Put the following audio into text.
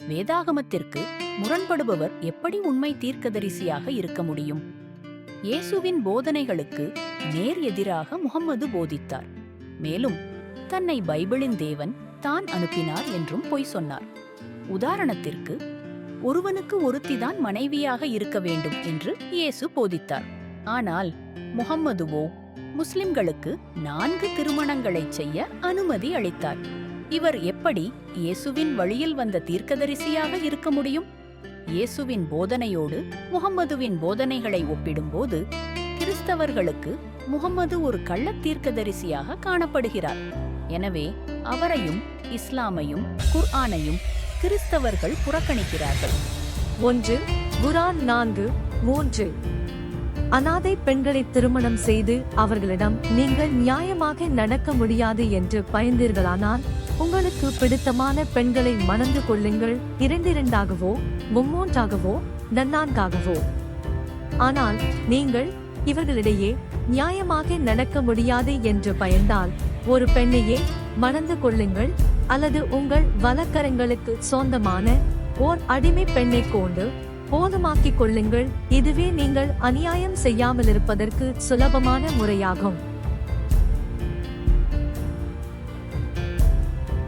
வேதாகமத்திற்கு முரண்படுபவர் எப்படி உண்மை தீர்க்கதரிசியாக இருக்க முடியும்? இயேசுவின் போதனைகளுக்கு நேர் எதிராக முகம்மது போதித்தார். மேலும் தன்னை பைபிளின் தேவன் தான் அனுப்பினார் என்றும் பொய் சொன்னார். உதாரணத்திற்கு ஒருவனுக்கு ஒருத்திதான் மனைவியாக இருக்க வேண்டும் என்று இயேசு போதித்தார். ஆனால் முகம்மதுவோ முஸ்லிம்களுக்கு நான்கு திருமணங்களைச் செய்ய அனுமதி அளித்தார். இவர் எப்படி இயேசுவின் வழியில் வந்த தீர்க்கதரிசியாக இருக்க முடியும்? இயேசுவின் போதனையோடு முகம்மதுவின் போதனைகளை ஒப்பிடும்போது கிறிஸ்தவர்களுக்கு முகம்மது ஒரு கள்ளத் தீர்க்கதரிசியாக காணப்படுகிறார். எனவே அவரையும் இஸ்லாமையும் குர்ஆனையும் கிறிஸ்தவர்கள் புறக்கணிக்கிறார்கள். ஒன்று குரான் நான்கு மூன்று. அனாதை பெண்களை திருமணம் செய்து அவர்களிடம் நீங்கள் நியாயமாக நடக்க முடியாது என்று பயந்தீர்களானால் உங்களுக்கு பிடித்தமான பெண்களை மணந்து கொள்ளுங்கள். இரண்டிரண்டாகவோ மும்மூன்றாகவோ நன்னான்காகவோ. ஆனால் நீங்கள் இவர்களிடையே நியாயமாக நடக்க முடியாது என்று பயந்தால் ஒரு பெண்ணையே மணந்து கொள்ளுங்கள் அல்லது உங்கள் வழக்கரங்களுக்கு சொந்தமான ஓர் அடிமை பெண்ணை கொண்டு போதுமாக்கிக் கொள்ளுங்கள். இதுவே நீங்கள் அநியாயம் செய்யாமலிருப்பதற்கு சுலபமான முறையாகும்.